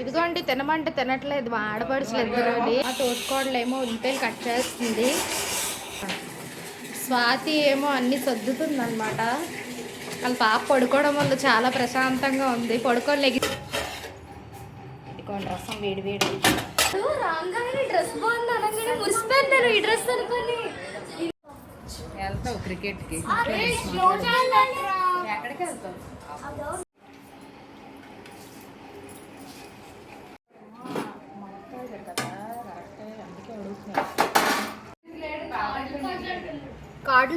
ఇదిగోండి తినమంటే తినట్లేదు మా ఆడపడుచులు ఇద్దరు మా తోటికోడలు ఏమో ఉల్లిపాయలు కట్ చేస్తుంది. స్వాతి ఏమో అన్ని సర్దుతుంది అనమాట వాళ్ళ పాప పడుకోవడం వల్ల చాలా ప్రశాంతంగా ఉంది. పడుకొని లెగి ఇదిగోండి రసం వేడి వేడి. రాగానే డ్రెస్ బాగుంది అనగానే మురిసిపోయినారు ఈ డ్రెస్ అనుకొని. వెళ్తావు క్రికెట్కి. ఎక్కడికి వెళ్తావు?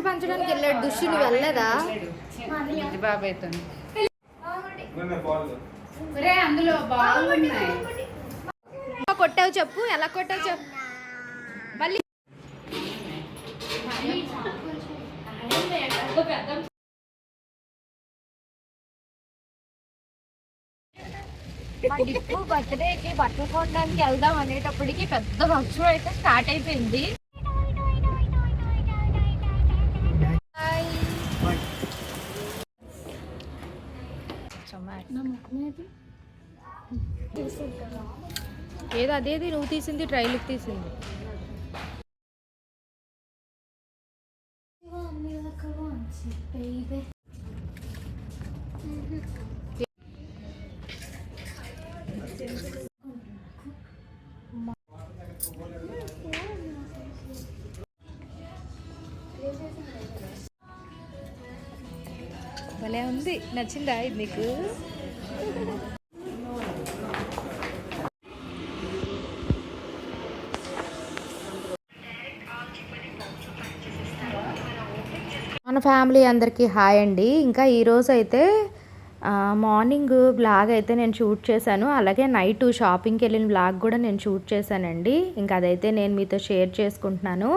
కార్డులు పంచడానికి వెళ్ళాడు. దుష్టి నువ్వు వెళ్ళలేదా కొట్టావు చెప్పు ఎలా కొట్టావు చెప్పు. మళ్ళీ ఇప్పుడు బర్త్డేకి బట్టలు కొనడానికి వెళ్దాం అనేటప్పటికి పెద్ద వర్షం అయితే స్టార్ట్ అయిపోయింది. ఏదో? అదేది నువ్వు తీసింది ట్రైల్కి తీసింది. భలే ఉంది. నచ్చిందా ఇది నీకు? మన ఫ్యామిలీ అందరికీ హాయ్ అండి. ఇంకా ఈరోజు అయితే మార్నింగ్ బ్లాగ్ అయితే నేను షూట్ చేశాను. అలాగే నైట్ షాపింగ్కి వెళ్ళిన బ్లాగ్ కూడా నేను షూట్ చేశానండి. ఇంకా అదైతే నేను మీతో షేర్ చేసుకుంటున్నాను.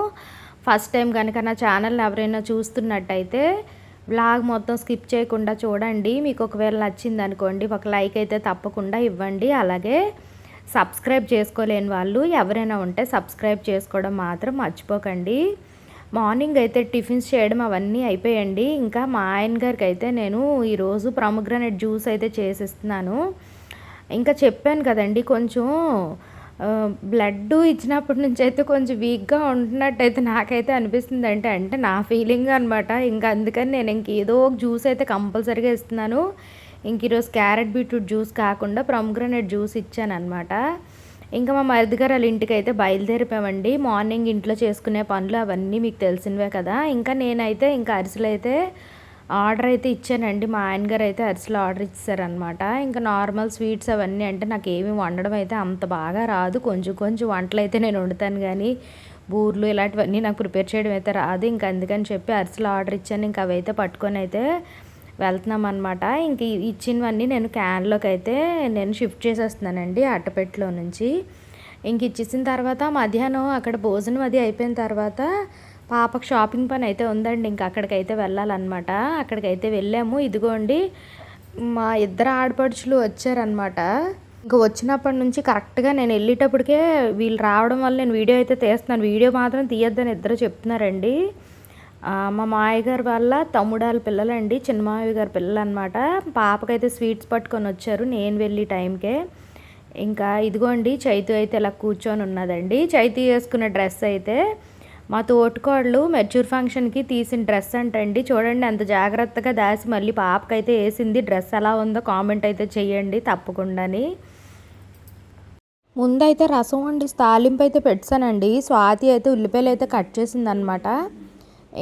ఫస్ట్ టైం కనుక నా ఛానల్ ఎవరైనా చూస్తున్నట్టయితే బ్లాగ్ మొత్తం స్కిప్ చేయకుండా చూడండి. మీకు ఒకవేళ నచ్చింది అనుకోండి ఒక లైక్ అయితే తప్పకుండా ఇవ్వండి. అలాగే సబ్స్క్రైబ్ చేసుకోలేని వాళ్ళు ఎవరైనా ఉంటే సబ్స్క్రైబ్ చేసుకోవడం మాత్రం మర్చిపోకండి. మార్నింగ్ అయితే టిఫిన్స్ చేయడం అవన్నీ అయిపోయండి. ఇంకా మా ఆయన గారికి అయితే నేను ఈరోజు ప్రొమగ్రనేట్ జ్యూస్ అయితే చేసిస్తున్నాను. ఇంకా చెప్పాను కదండి కొంచెం బ్లడ్ ఇచ్చినప్పటి నుంచి అయితే కొంచెం వీక్గా ఉంటున్నట్టయితే నాకైతే అనిపిస్తుంది. అంటే అంటే నా ఫీలింగ్ అనమాట ఇంకా అందుకని నేను ఇంక ఏదో ఒక జ్యూస్ అయితే కంపల్సరీగా ఇస్తున్నాను. ఇంక ఈరోజు క్యారెట్ బీట్రూట్ జ్యూస్ కాకుండా ప్రొమగ్రనేట్ జ్యూస్ ఇచ్చాను అనమాట ఇంకా మా మరిది గారు వాళ్ళ ఇంటికి అయితే బయలుదేరిపోయామండి. మార్నింగ్ ఇంట్లో చేసుకునే పనులు అవన్నీ మీకు తెలిసినవే కదా. ఇంకా నేనైతే ఇంకా అరిసెలు అయితే ఆర్డర్ అయితే ఇచ్చానండి. మా ఆయన గారు అయితే అరిసెలు ఆర్డర్ ఇచ్చారనమాట ఇంకా నార్మల్ స్వీట్స్ అవన్నీ అంటే నాకు ఏమి వండడం అయితే అంత బాగా రాదు. కొంచెం కొంచెం వంటలు అయితే నేను వండుతాను కానీ బూర్లు ఇలాంటివన్నీ నాకు ప్రిపేర్ చేయడం అయితే రాదు. ఇంకా అందుకని చెప్పి అరిసెలు ఆర్డర్ ఇచ్చాను. ఇంకా అవైతే పట్టుకొని అయితే వెళ్తున్నాం అనమాట ఇంక ఇచ్చినవన్నీ నేను క్యాన్లోకి అయితే నేను షిఫ్ట్ చేసేస్తున్నానండి అట్టపెట్టలో నుంచి. ఇంక ఇచ్చేసిన తర్వాత మధ్యాహ్నం అక్కడ భోజనం అది అయిపోయిన తర్వాత పాపకు షాపింగ్ పని అయితే ఉందండి ఇంకా అక్కడికైతే వెళ్ళాలన్నమాట. అక్కడికైతే వెళ్ళాము. ఇదిగోండి మా ఇద్దరు ఆడపడుచులు వచ్చారనమాట ఇంకా వచ్చినప్పటి నుంచి కరెక్ట్గా నేను వెళ్ళేటప్పటికే వీళ్ళు రావడం వల్ల నేను వీడియో అయితే తీస్తున్నాను. వీడియో మాత్రం తీయొద్దని ఇద్దరు చెప్తున్నారండి. మా మాయ గారి వాళ్ళ తమ్ముడాల పిల్లలండి చిన్న మావయ్య గారి పిల్లలు అనమాట పాపకైతే స్వీట్స్ పట్టుకొని వచ్చారు నేను వెళ్ళి టైంకే. ఇంకా ఇదిగోండి చైతు అయితే ఇలా కూర్చొని ఉన్నదండి. చైతు వేసుకున్న డ్రెస్ అయితే మా తోటికోళ్ళు మెచ్యూర్ ఫంక్షన్కి తీసిన డ్రెస్ అంటండి. చూడండి అంత జాగ్రత్తగా దాసి మళ్ళీ పాపకైతే వేసింది. డ్రెస్ ఎలా ఉందో కామెంట్ అయితే చేయండి తప్పకుండాని. ముందైతే రసం వండి తాలింపు అయితే పెట్టానండి. స్వాతి అయితే ఉల్లిపాయలు అయితే కట్ చేసింది అనమాట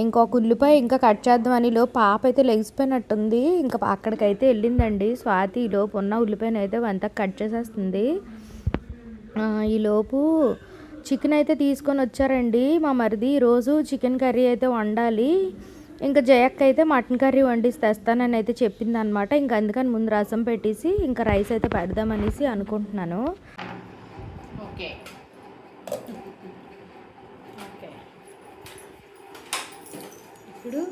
ఇంకొక ఉల్లిపాయ ఇంకా కట్ చేద్దామని లో పాప అయితే లెగిసిపోయినట్టుంది. ఇంకా అక్కడికైతే వెళ్ళిందండి. స్వాతి లోపు ఉన్న ఉల్లిపాయను అయితే అంతా కట్ చేసేస్తుంది. ఈలోపు చికెన్ అయితే తీసుకొని వచ్చారండి. మా మరిది రోజు చికెన్ కర్రీ అయితే వండాలి. ఇంకా జయక్క అయితే మటన్ కర్రీ వండిసి తెస్తానని అయితే చెప్పింది అనమాట ఇంకా అందుకని ముందు రసం పెట్టేసి ఇంకా రైస్ అయితే పెడదామనేసి అనుకుంటున్నాను. ఓకే. ఇప్పుడు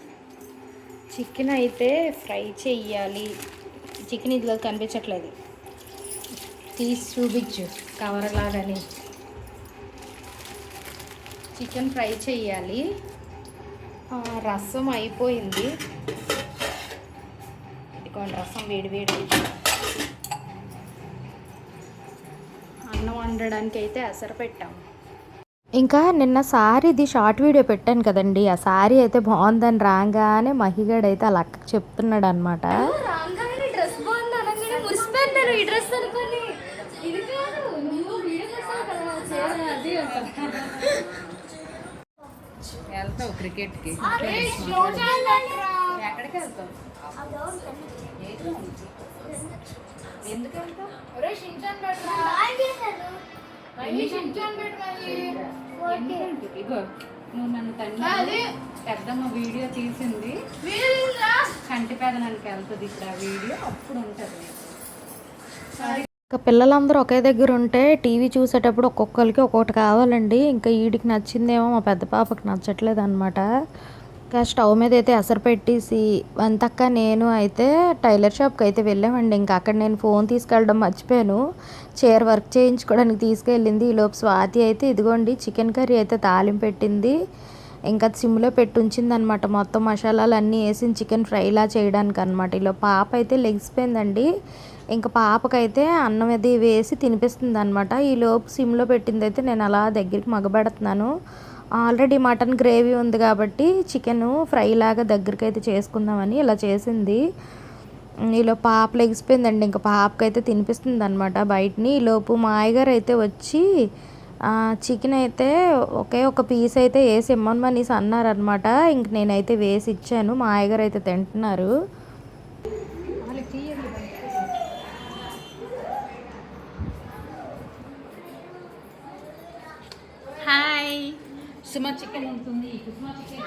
చికెన్ అయితే ఫ్రై చెయ్యాలి. చికెన్ ఇదిలో కనిపించట్లేదు. తీసి చూపించు కవర్ లాగాని. చికెన్ ఫ్రై చేయాలి. రసం అయిపోయింది. ఇదిగోండి రసం వేడివేడి అన్నం వండడానికి అయితే అసలు పెట్టాం. ఇంకా నిన్న సారీది షార్ట్ వీడియో పెట్టాను కదండి. ఆ సారీ అయితే బాగుందని రాగానే మహిగాడైతే అలా అక్కకి చెప్తున్నాడు అనమాట క్రికెట్కి. ఎక్కడికి వెళ్తావు? ఎందుకు వెళ్తావు ఎందుకంటే ఇగో నువ్వు నన్ను తల్లి పెద్దమ్మ వీడియో తీసింది. కంటి వెళ్తుంది ఇక్కడ వీడియో. అప్పుడు ఉంటుంది ఇంకా పిల్లలందరూ ఒకే దగ్గర ఉంటే టీవీ చూసేటప్పుడు ఒక్కొక్కరికి ఒక్కొక్కటి కావాలండి. ఇంకా వీడికి నచ్చిందేమో మా పెద్ద పాపకి నచ్చట్లేదు అనమాట ఇంకా స్టవ్ మీద అయితే ఎసరు పెట్టేసి వంతక్క నేను అయితే టైలర్ షాప్కి అయితే వెళ్ళామండి. ఇంకా అక్కడ నేను ఫోన్ తీసుకెళ్ళడం మర్చిపోయాను. చీర వర్క్ చేయించుకోవడానికి తీసుకెళ్ళింది. ఈలోపు స్వాతి అయితే ఇదిగోండి చికెన్ కర్రీ అయితే తాలింపు పెట్టింది. ఇంకా సిమ్లో పెట్టి ఉంచిందనమాట మొత్తం మసాలాలు అన్నీ వేసి చికెన్ ఫ్రైలా చేయడానికి అనమాట ఇలా పాప అయితే లెగిసిపోయిందండి ఇంకా పాపకైతే అన్నం అది వేసి తినిపిస్తుంది అనమాట ఈ లోపు సిమ్లో పెట్టింది అయితే నేను అలా దగ్గరికి మగబెడుతున్నాను. ఆల్రెడీ మటన్ గ్రేవీ ఉంది కాబట్టి చికెను ఫ్రై లాగా దగ్గరికి అయితే చేసుకుందామని ఇలా చేసింది. ఈలో పాప లెగిసిపోయిందండి ఇంకా పాపకైతే తినిపిస్తుంది అనమాట బయటని ఈలోపు మా అయ్యగారు అయితే వచ్చి చికెన్ అయితే ఒకే ఒక పీస్ అయితే వేసి ఇమ్మనమనేసి అన్నారనమాట ఇంక నేనైతే వేసి ఇచ్చాను. మా అయ్యగారు అయితే తింటున్నారు. హాయ్. సుమ చికెన్ ఉంటుంది. Suma chicken.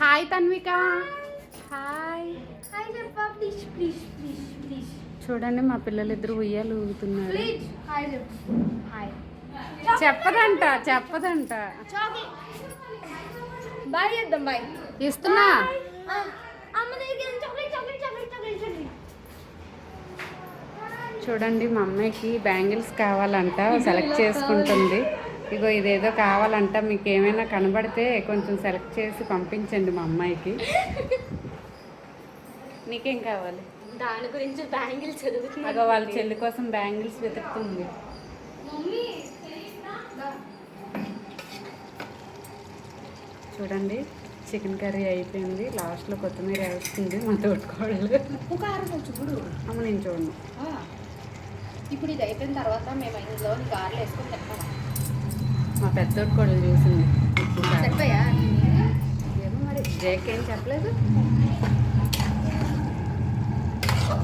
Hi Tanvika. Hi. చూడండి మా పిల్లలిద్దరు ఉయ్యాలు ఊగుతున్నారు. చెప్పదంట చెప్పదంట. బాయ్ చేద్దాం బాయ్ ఇస్తున్నా? చాక్లెట్ చూడండి మా అమ్మాయికి బ్యాంగిల్స్ కావాలంట సెలెక్ట్ చేసుకుంటుంది. ఇగో ఇదేదో కావాలంట మీకు ఏమైనా కనబడితే కొంచెం సెలెక్ట్ చేసి పంపించండి మా అమ్మాయికి. నీకేం కావాలి? దాని గురించి బ్యాంగిల్ చదువుతున్నా అగో వాళ్ళ చెల్లి కోసం బ్యాంగిల్స్ వెతుకుతుంది. చూడండి చికెన్ కర్రీ అయిపోయింది. లాస్ట్లో కొత్తిమీర వేస్తుంది మా ఉప్పు కారం చూడు. అమ్మ నేను చూడను. ఇప్పుడు ఇది అయిపోయిన తర్వాత మేము ఇందులో గారెలు వేసుకొని తింటాం మా పెద్ద తోటకోళ్ళు చూసింది. సరిపోయా ఏమో మరి జేక్ ఏం చెప్పలేదు చాక్లెట్ వేసుకొని వచ్చాడు ఏదో కేతను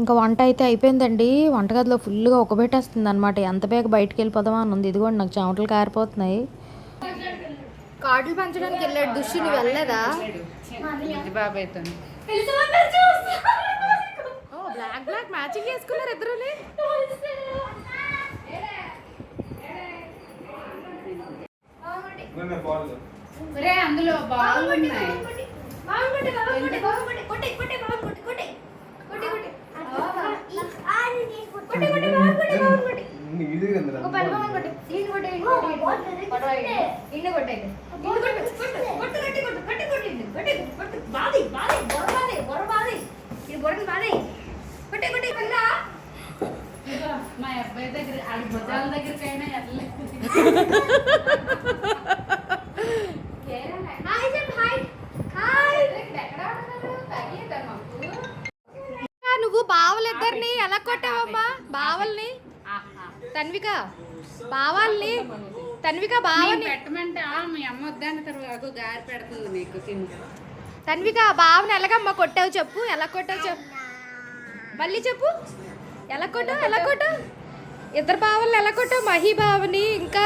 ఇంకా వంట అయితే అయిపోయిందండి. వంటగదిలో ఫుల్గా ఒకబెట్టేస్తుంది అనమాట ఎంత బేగ బయటికి వెళ్ళిపోదామా అని ఉంది ఇదిగోండి నాకు చెమటలు కారిపోతున్నాయి. కార్డులు పంచడానికి వెళ్ళాడు దుష్టి నువ్వు వెళ్ళలేదా? బ్లాక్ బ్లాక్ మ్యాచింగ్ అందులో బాగున్నాయి. Perfecto. పెడుతుంది నీకు తిను. తన్విక బావని ఎలాగమ్మా కొట్టావు చెప్పు? ఎలా కొట్టావు చెప్పు? మళ్ళీ చెప్పు. ఎలా కొట్టావు? ఎలా కొట్టావు? ఇద్దరు బావల్ని ఎలా కొట్టావు? మహి బావని ఇంకా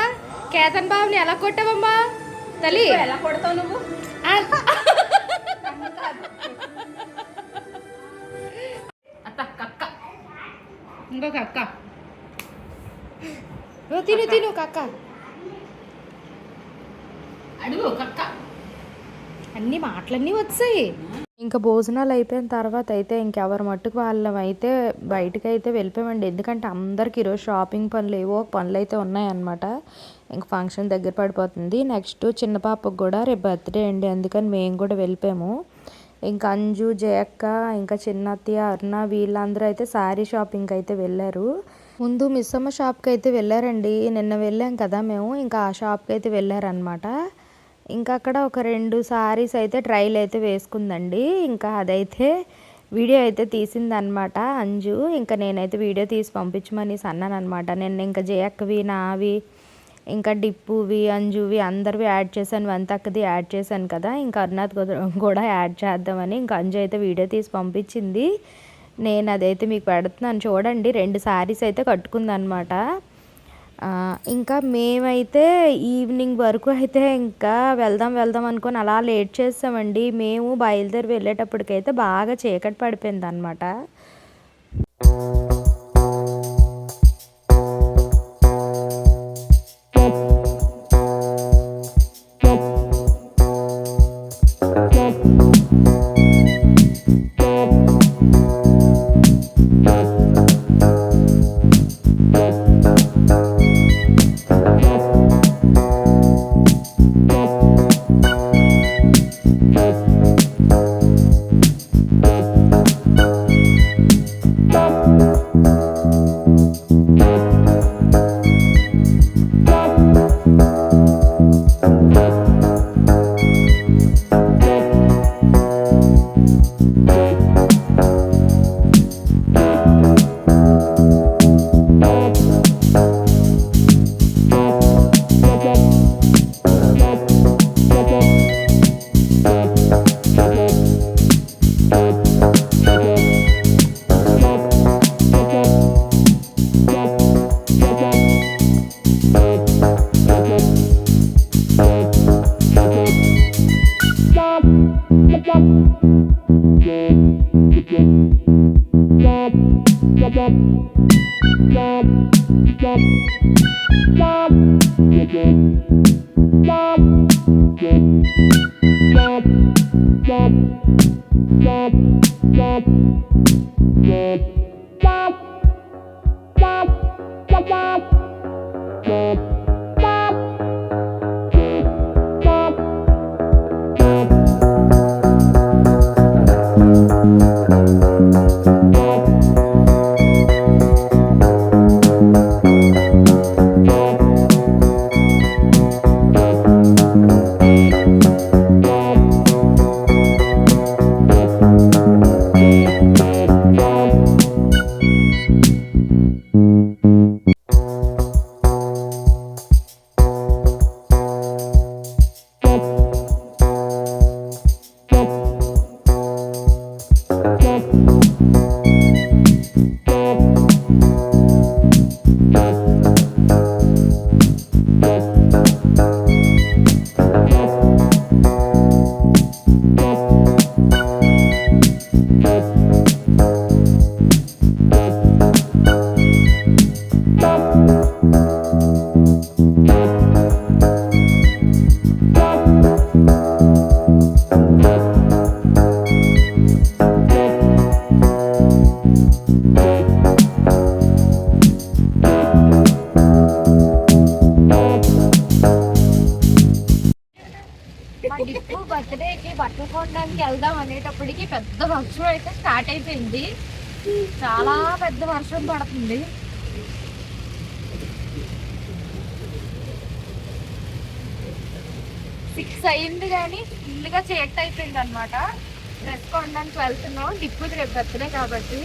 కేతన్ బావని ఎలా కొట్టావమ్మా? తల్లి. ఎలా కొడతావు నువ్వు? ఇంకొక అక్క. తిను తిను కక్క. అడుగు కక్క. అన్ని మాటలన్నీ వచ్చాయి. ఇంకా భోజనాలు అయిపోయిన తర్వాత అయితే ఇంకెవరి మట్టుకు వాళ్ళం అయితే బయటకు అయితే వెళ్ళిపోయామండి. ఎందుకంటే అందరికి ఈరోజు షాపింగ్ పనులు ఏవో పనులు అయితే ఉన్నాయన్నమాట. ఇంక ఫంక్షన్ దగ్గర పడిపోతుంది. నెక్స్ట్ చిన్న పాపకు కూడా రేపు బర్త్డే అండి అందుకని మేము కూడా వెళ్ళిపోయాము. ఇంకా అంజు జయక్క ఇంకా చిన్నత్తయ్య అరుణ వీళ్ళందరూ అయితే శారీ షాపింగ్కి అయితే వెళ్ళారు. ముందు మిస్సమ్మ షాప్కి అయితే వెళ్ళారండి. నిన్న వెళ్ళాం కదా మేము. ఇంకా ఆ షాప్కి అయితే వెళ్ళారనమాట ఇంకా అక్కడ ఒక రెండు సారీస్ అయితే ట్రైల్ అయితే వేసుకుందండి. ఇంకా అదైతే వీడియో అయితే తీసిందనమాట అంజు. ఇంకా నేనైతే వీడియో తీసి పంపించమని అన్నాను అనమాట నేను ఇంకా జయక్కవి నావి ఇంకా డిప్పువి అంజువి అందరివి యాడ్ చేశాను. వంతక్కది యాడ్ చేశాను కదా. ఇంకా అరుణాథ్ కూడా యాడ్ చేద్దామని ఇంకా అంజు అయితే వీడియో తీసి పంపించింది. నేను అదైతే మీకు పెడుతున్నాను. చూడండి రెండు శారీస్ అయితే కట్టుకుందనమాట. ఇంకా మేమైతే ఈవినింగ్ వరకు అయితే ఇంకా వెళ్దాం వెళ్దాం అనుకొని అలా లేట్ చేస్తామండి. మేము బయలుదేరి వెళ్ళేటప్పటికైతే బాగా చీకటి పడిపోయింది అనమాట మా స్టార్ట్ అయిపోయింది. చాలా పెద్ద వర్షం పడుతుంది. సిక్స్ అయింది కానీ ఫుల్గా చేట్ అయిపోయింది అనమాట డ్రెస్ కొనడానికి వెళ్తున్నాం. డిప్పుది రేపు బర్త్డే కాబట్టి.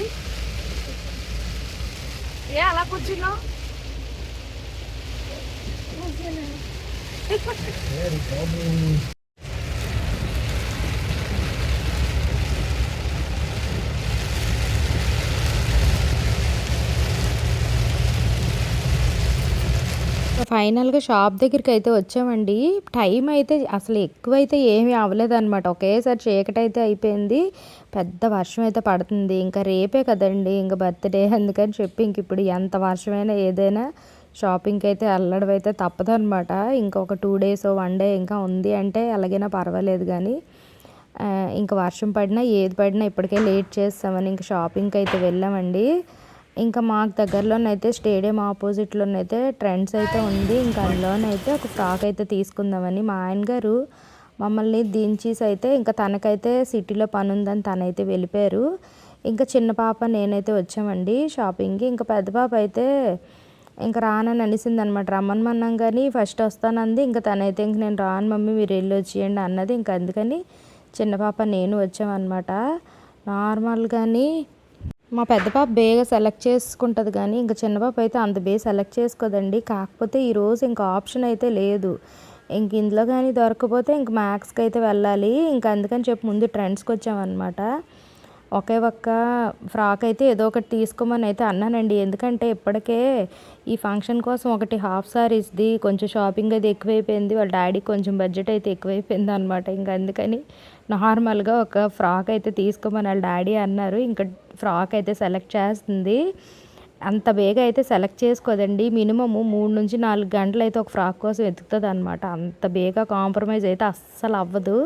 ఏ అలా కూర్చున్నావు? ఫైనల్గా షాప్ దగ్గరికి అయితే వచ్చామండి. టైం అయితే అసలు ఎక్కువైతే ఏమీ అవ్వలేదన్నమాట. ఒకేసారి చీకటి అయితే అయిపోయింది. పెద్ద వర్షం అయితే పడుతుంది. ఇంకా రేపే కదండి. ఇంకా బర్త్డే అందుకని చెప్పి ఇంక ఇప్పుడు ఎంత వర్షమైనా ఏదైనా షాపింగ్కి అయితే వెళ్ళడం అయితే తప్పదనమాట ఇంకొక టూ డేస్ వన్ డే ఇంకా ఉంది అంటే ఎలాగైనా పర్వాలేదు కానీ ఇంకా వర్షం పడినా ఏది పడినా ఇప్పటికే లేట్ చేస్తామని ఇంకా షాపింగ్కి అయితే వెళ్ళామండి. ఇంకా మాకు దగ్గరలోనైతే స్టేడియం ఆపోజిట్లోనైతే ట్రెండ్స్ అయితే ఉంది. ఇంకా అందులోనైతే ఒక ఫ్రాక్ అయితే తీసుకుందామని మా ఆయన గారు మమ్మల్ని దించేసి అయితే ఇంకా తనకైతే సిటీలో పని ఉందని తనైతే వెళ్ళిపోయారు. ఇంకా చిన్న పాప నేనైతే వచ్చామండి షాపింగ్కి. ఇంకా పెద్ద పాప అయితే ఇంకా రానని అనిసింది అనమాట రమ్మనమన్నాం కానీ ఫస్ట్ వస్తానంది. ఇంకా తనైతే ఇంక నేను రాను మమ్మీ మీరు వెళ్ళి వచ్చేయండి అన్నది. ఇంకా అందుకని చిన్న పాప నేను వచ్చామన్నమాట నార్మల్గాని మా పెద్ద పాప బేగా సెలెక్ట్ చేసుకుంటుంది కానీ ఇంకా చిన్న పాప అయితే అంత బే సెలెక్ట్ చేసుకోదండి. కాకపోతే ఈరోజు ఇంకా ఆప్షన్ అయితే లేదు. ఇంక ఇందులో కానీ దొరకపోతే ఇంక మ్యాక్స్కి అయితే వెళ్ళాలి. ఇంకా అందుకని చెప్పి ముందు ట్రెండ్స్కి వచ్చామన్నమాట. ఒకే ఒక్క ఫ్రాక్ అయితే ఏదో ఒకటి తీసుకోమని అయితే అన్నానండి. ఎందుకంటే ఇప్పటికే ఈ ఫంక్షన్ కోసం ఒకటి హాఫ్ సారీస్ది కొంచెం షాపింగ్ అది ఎక్కువైపోయింది. వాళ్ళ డాడీ కొంచెం బడ్జెట్ అయితే ఎక్కువైపోయింది అనమాట ఇంకా అందుకని నార్మల్గా ఒక ఫ్రాక్ అయితే తీసుకోమని వాళ్ళ డాడీ అన్నారు. ఇంకా ఫ్రాక్ అయితే సెలెక్ట్ చేస్తుంది. అంత బేగా అయితే సెలెక్ట్ చేసుకోదండి. మినిమము మూడు నుంచి నాలుగు గంటలు అయితే ఒక ఫ్రాక్ కోసం వెతుకుతుంది అనమాట అంత బేగా కాంప్రమైజ్ అయితే అస్సలు అవ్వదు.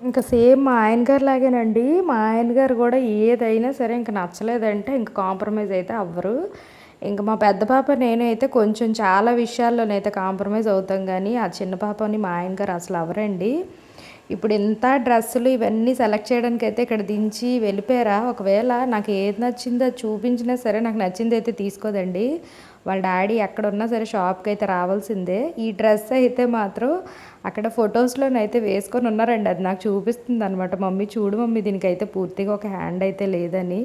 ఇంకా సేమ్ మా ఆయన గారు లాగేనండి. మా ఆయన గారు కూడా ఏదైనా సరే ఇంకా నచ్చలేదంటే ఇంకా కాంప్రమైజ్ అయితే అవ్వరు. ఇంకా మా పెద్ద పాప నేను అయితే కొంచెం చాలా విషయాల్లోనైతే కాంప్రమైజ్ అవుతాం కానీ ఆ చిన్న పాపని మా ఆయన గారు అసలు అవ్వరండి. ఇప్పుడు ఇంత డ్రెస్సులు ఇవన్నీ సెలెక్ట్ చేయడానికి అయితే ఇక్కడ దించి వెళ్ళిపోయారా? ఒకవేళ నాకు ఏది నచ్చిందో అది చూపించినా సరే నాకు నచ్చింది అయితే తీసుకోదండి. వాళ్ళ డాడీ ఎక్కడ ఉన్నా సరే షాప్కి అయితే రావాల్సిందే. ఈ డ్రెస్ అయితే మాత్రం అక్కడ ఫొటోస్లోనైతే వేసుకొని ఉన్నారండి. అది నాకు చూపిస్తుంది అనమాట మమ్మీ చూడు మమ్మీ దీనికైతే పూర్తిగా ఒక హ్యాండ్ అయితే లేదని.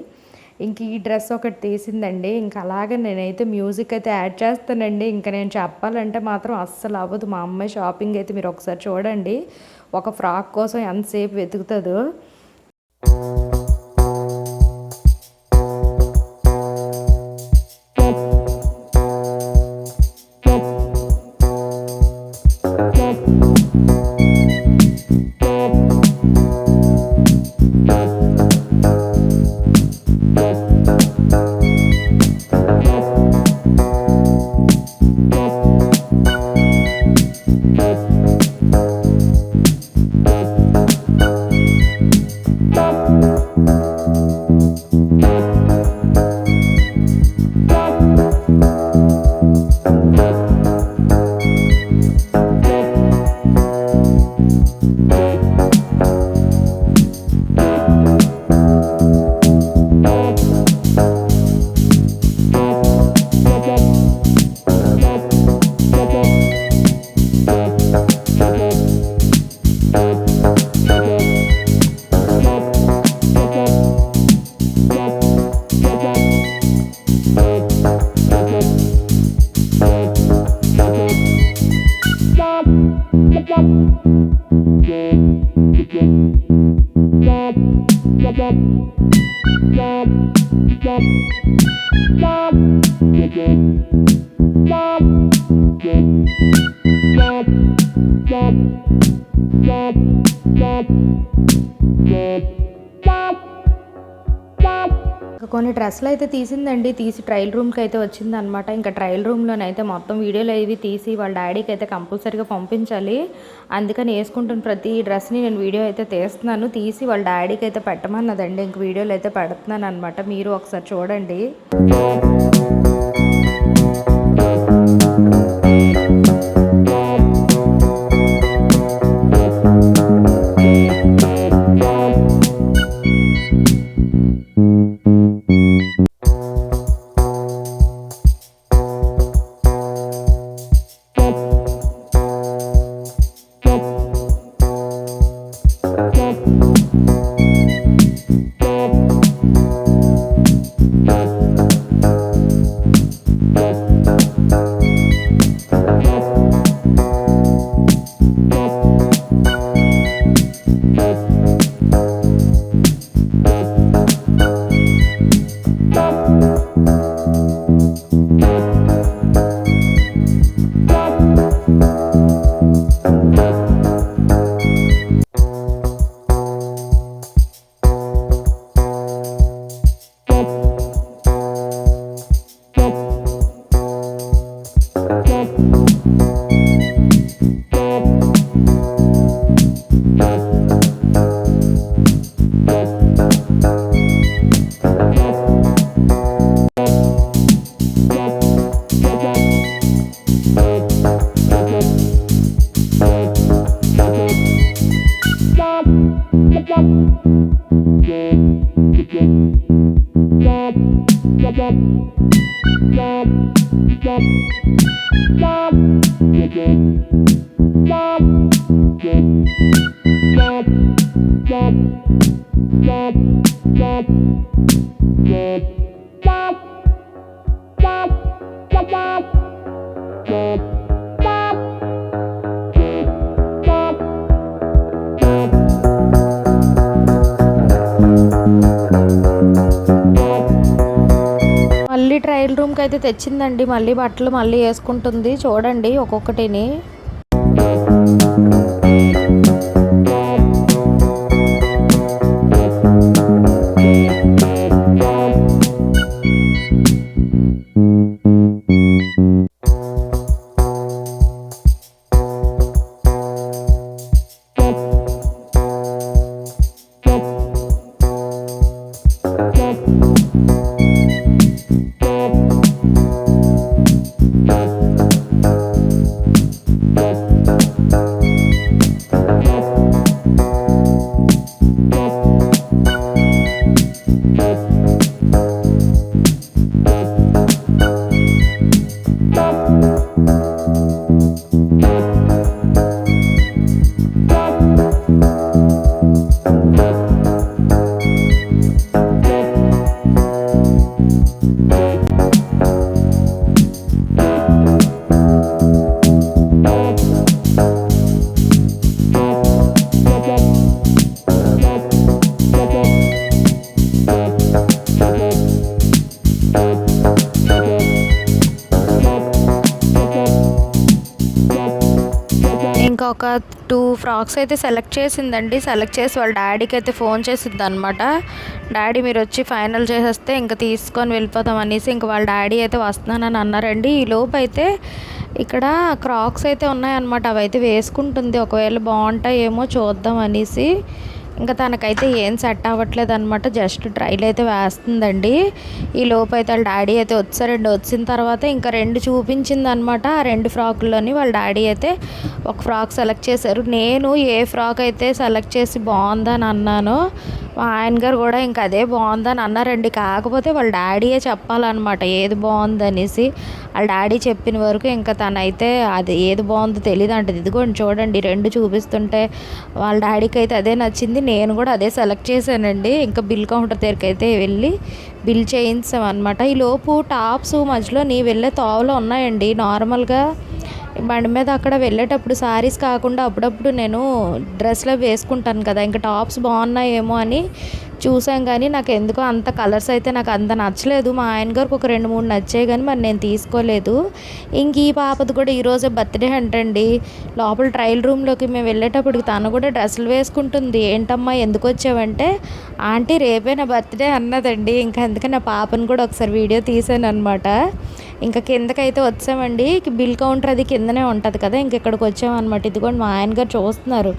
ఇంక ఈ డ్రెస్ ఒకటి తీసిందండి. ఇంకా అలాగే నేనైతే మ్యూజిక్ అయితే యాడ్ చేస్తానండి. ఇంకా నేను చెప్పాలంటే మాత్రం అస్సలు అవ్వదు. మా అమ్మాయి షాపింగ్ అయితే మీరు ఒకసారి చూడండి. ఒక ఫ్రాక్ కోసం ఎంతసేపు వెతుకుతుందో ఇంకా కొన్ని డ్రెస్సులు అయితే తీసిందండి. తీసి ట్రయల్ రూమ్కి అయితే వచ్చింది అనమాట ఇంకా ట్రయల్ రూమ్లోనైతే మొత్తం వీడియోలు అవి తీసి వాళ్ళ డాడీకి అయితే కంపల్సరీగా పంపించాలి. అందుకని వేసుకుంటున్న ప్రతి డ్రెస్ని నేను వీడియో అయితే తీస్తున్నాను. తీసి వాళ్ళ డాడీకి అయితే పెట్టమన్నదండి. ఇంక వీడియోలు అయితే పెడుతున్నాను అనమాట మీరు ఒకసారి చూడండి. మళ్ళీ ట్రయల్ రూమ్కి అయితే తెచ్చిందండి. మళ్ళీ బట్టలు మళ్ళీ వేసుకుంటుంది. చూడండి ఒక్కొక్కటిని. ఇంకా ఒక టూ ఫ్రాక్స్ అయితే సెలెక్ట్ చేసిందండి. సెలెక్ట్ చేసి వాళ్ళ డాడీకి అయితే ఫోన్ చేసింది అనమాట డాడీ మీరు వచ్చి ఫైనల్ చేసేస్తే ఇంకా తీసుకొని వెళ్ళిపోతాం అనేసి ఇంకా వాళ్ళ డాడీ అయితే వస్తున్నానని అన్నారండి. ఈ లోపు అయితే ఇక్కడ క్రాక్స్ అయితే ఉన్నాయన్నమాట. అవి అయితే వేసుకుంటుంది. ఒకవేళ బాగుంటాయేమో చూద్దాం అనేసి ఇంకా తనకైతే ఏం సెట్ అవ్వట్లేదు అనమాట జస్ట్ ట్రైల్ అయితే వేస్తుందండి. ఈ లోపు అయితే వాళ్ళ డాడీ అయితే వచ్చారండి. వచ్చిన తర్వాత ఇంకా రెండు చూపించింది అనమాట ఆ రెండు ఫ్రాకుల్లోని వాళ్ళ డాడీ అయితే ఒక ఫ్రాక్ సెలెక్ట్ చేశారు. నేను ఏ ఫ్రాక్ అయితే సెలెక్ట్ చేసి బాగుందని అన్నానో మా ఆయన గారు కూడా ఇంకా అదే బాగుందని అన్నారండి కాకపోతే వాళ్ళ డాడీయే చెప్పాలన్నమాట ఏది బాగుందనేసి. వాళ్ళ డాడీ చెప్పిన వరకు ఇంకా తనైతే అది ఏది బాగుందో తెలియదు అంటది. ఇదిగోండి చూడండి రెండు చూపిస్తుంటే వాళ్ళ డాడీకి అయితే అదే నచ్చింది. నేను కూడా అదే సెలెక్ట్ చేశానండి. ఇంకా బిల్ కౌంటర్ దగ్గరికి అయితే వెళ్ళి బిల్ చేయించాం అనమాట ఈ లోపు టాప్స్ మధ్యలో నీ వెళ్ళే తోవలో ఉన్నాయండి. నార్మల్గా బండి మీద అక్కడ వెళ్ళేటప్పుడు శారీస్ కాకుండా అప్పుడప్పుడు నేను డ్రెస్లో వేసుకుంటాను కదా ఇంకా టాప్స్ బాగున్నాయేమో అని చూసాం కానీ నాకు ఎందుకో అంత కలర్స్ అయితే నాకు అంత నచ్చలేదు. మా ఆయన గారికి ఒక రెండు మూడు నచ్చాయి కానీ మరి నేను తీసుకోలేదు. ఇంక ఈ పాపది కూడా ఈరోజే బర్త్డే అంటండి. లోపల ట్రయల్ రూమ్లోకి మేము వెళ్ళేటప్పటికి తను కూడా డ్రెస్సులు వేసుకుంటుంది. ఏంటమ్మా ఎందుకు వచ్చావంటే? ఆంటీ రేపే నా బర్త్డే అన్నదండి. ఇంకా అందుకని నా పాపను కూడా ఒకసారి వీడియో తీసాను అనమాట ఇంకా కిందకైతే వచ్చామండి. బిల్ కౌంటర్ అది కిందనే ఉంటుంది కదా ఇంక ఇక్కడికి వచ్చామన్నమాట. ఇదిగోండి మా ఆయన గారు చూస్తున్నారు.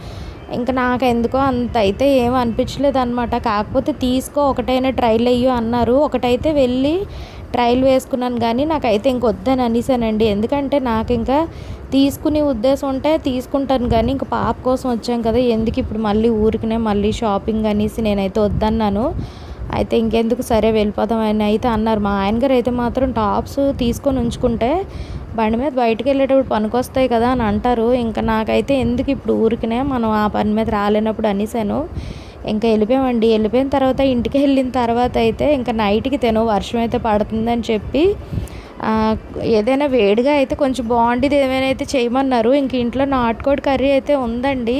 ఇంకా నాకు ఎందుకో అంత అయితే ఏం అనిపించలేదు అనమాట కాకపోతే తీసుకో ఒకటైనా ట్రైల్ అయ్యో అన్నారు. ఒకటైతే వెళ్ళి ట్రైల్ వేసుకున్నాను కానీ నాకైతే ఇంక వద్దని అనేసానండి. ఎందుకంటే నాకు ఇంకా తీసుకునే ఉద్దేశం ఉంటే తీసుకుంటాను కానీ ఇంకా పాప కోసం వచ్చాం కదా. ఎందుకు ఇప్పుడు మళ్ళీ ఊరికినే మళ్ళీ షాపింగ్ అనేసి నేనైతే వద్దన్నాను. అయితే ఇంకెందుకు సరే వెళ్ళిపోదాం అని అయితే అన్నారు. మా ఆయన గారు అయితే మాత్రం టాప్స్ తీసుకొని ఉంచుకుంటే బండి మీద బయటకు వెళ్ళేటప్పుడు పనికొస్తాయి కదా అని అంటారు. ఇంకా నాకైతే ఎందుకు ఇప్పుడు ఊరికినే మనం ఆ పని మీద రాలేనప్పుడు అనేసాను. ఇంకా వెళ్ళిపోయామండి. వెళ్ళిపోయిన తర్వాత ఇంటికి వెళ్ళిన తర్వాత అయితే ఇంకా నైట్కి తిను వర్షం అయితే పడుతుందని చెప్పి ఏదైనా వేడిగా అయితే కొంచెం బాగుండేది ఏమైనా అయితే చేయమన్నారు. ఇంక ఇంట్లో నాటుకోడి కర్రీ అయితే ఉందండి.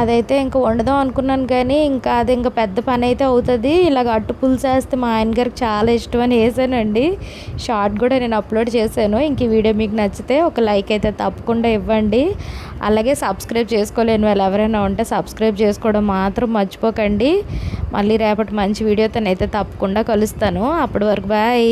అదైతే ఇంకా వండుదాం అనుకున్నాను కానీ ఇంకా అది ఇంకా పెద్ద పని అయితే అవుతుంది. ఇలాగ అట్టు పులుసు వేస్తే మా ఆయన గారికి చాలా ఇష్టం అని వేసానండి. షార్ట్ కూడా నేను అప్లోడ్ చేశాను. ఇంక ఈ వీడియో మీకు నచ్చితే ఒక లైక్ అయితే తప్పకుండా ఇవ్వండి. అలాగే సబ్స్క్రైబ్ చేసుకోలేని వాళ్ళు ఎవరైనా ఉంటే సబ్స్క్రైబ్ చేసుకోవడం మాత్రం మర్చిపోకండి. మళ్ళీ రేపటి మంచి వీడియోతో అయితే తప్పకుండా కలుస్తాను. అప్పటి వరకు బాయ్.